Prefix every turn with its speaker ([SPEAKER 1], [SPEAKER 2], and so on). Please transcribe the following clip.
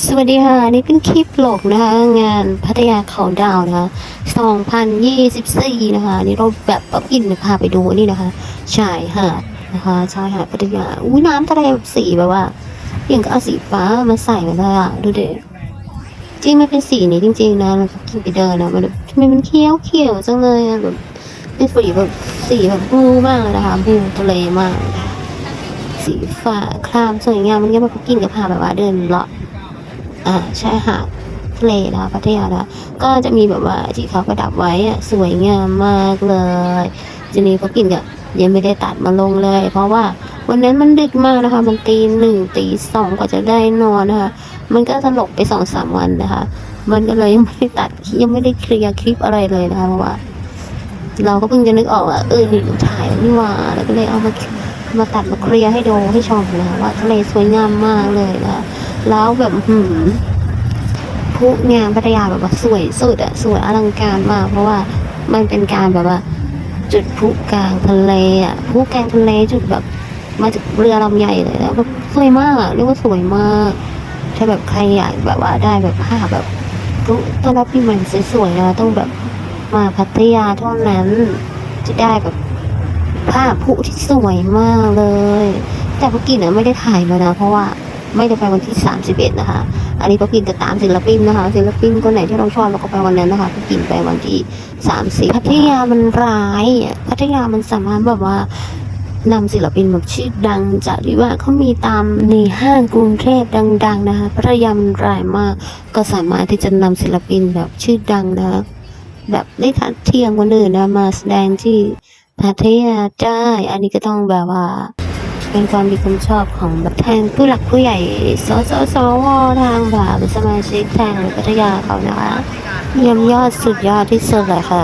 [SPEAKER 1] สวัสดีค่ะนี่เป็นคลิปโลกนะคะงานพัทยาเขาดาวนะคะ2024นะคะนี่เราแบบป๊อปอินพาไปดูนี่นะคะชายหาดนะคะชายหาดพัทยาอุ้ยน้ำทะเลแบบสีแบบว่าอย่างก็เอาสีฟ้ามาใส่กันเลยอะดูเดิจริงมันเป็นสีนี้จริง ๆนะเรากินไปเดินนะมันแบบทำไมมันเขียวเขียวจังเลยแบบเป็นสีแบบสีแบบบูมากเลยนะคะบูทะเลมาก สีฟ้าครามสวยงามมันก็มากินกับพาแบบว่าเดินเลาะ อ่าชายหาดทะเลนะคะพัทยานะคะก็จะมีแบบว่าที่เขาประดับไว้อะสวยงามมากเลยทีนีเขากินกับยังไม่ได้ตัดมาลงเลย เพราะว่าวันนั้นมันดึกมากนะคะ มันตีหนึ่งตีสองกว่าจะได้นอนนะคะ มันก็ตลกไปสองสามวันนะคะ มันก็เลยยังไม่ได้ตัดยังไม่ได้เคลียร์คลิปอะไรเลยนะคะเพราะว่า เราก็เพิ่งจะนึกออกว่าเออนี่ถ่ายนี่ว่าแล้วก็เลยเอามามาตัดมาเคลียร์ให้ดูให้ชมนะคะว่าทะเลสวยงามมากเลยนะคะ แล้วแบบหืมผู้งานพัทยาแบบว่าสวยสุดอะสวยอลังการมากเพราะว่ามันเป็นการแบบว่า จุดพลุกลางทะเลอะพลุกลางทะเลจุดแบบ มาจากเรือลำใหญ่เลยแล้วแบบสวยมากเรียกว่าสวยมากถ้าแบบใครอยากแบบว่าได้แบบภาพแบบต้อนรับปีใหม่สวยๆนะต้องแบบมาพัทยาเท่านั้นจะได้แบบภาพพลุที่สวยมากเลย แต่พวกกินอะไม่ได้ถ่ายมานะเพราะว่า ไม่ได้ไปวันที่ 31 นะคะ อันนี้ก็กินจะตามศิลปินนะคะ ศิลปินคนไหนที่เราชอบเราก็ไปวันนั้นนะคะ ก็กินไปวันที่สามสิบพัทยามันร้าย พัทยามันสามารถแบบว่านำศิลปินแบบชื่อดังจากที่ว่าเขามีตามในห้างกรุงเทพดัง ๆ นะคะพัทยามันร้ายมาก ก็สามารถที่จะนำศิลปินแบบชื่อดังนะคะแบบได้ทัดเทียมคนอื่นนะมาแสดงที่พัทยาได้ อันนี้ก็ต้องแบบว่า เป็นความดีความชอบของแบบทางผู้หลักผู้ใหญ่สสสวทางแบบสมาชิกทางพัทยาเขานะคะเยี่ยมยอดสุดยอดที่สุดเลยค่ะ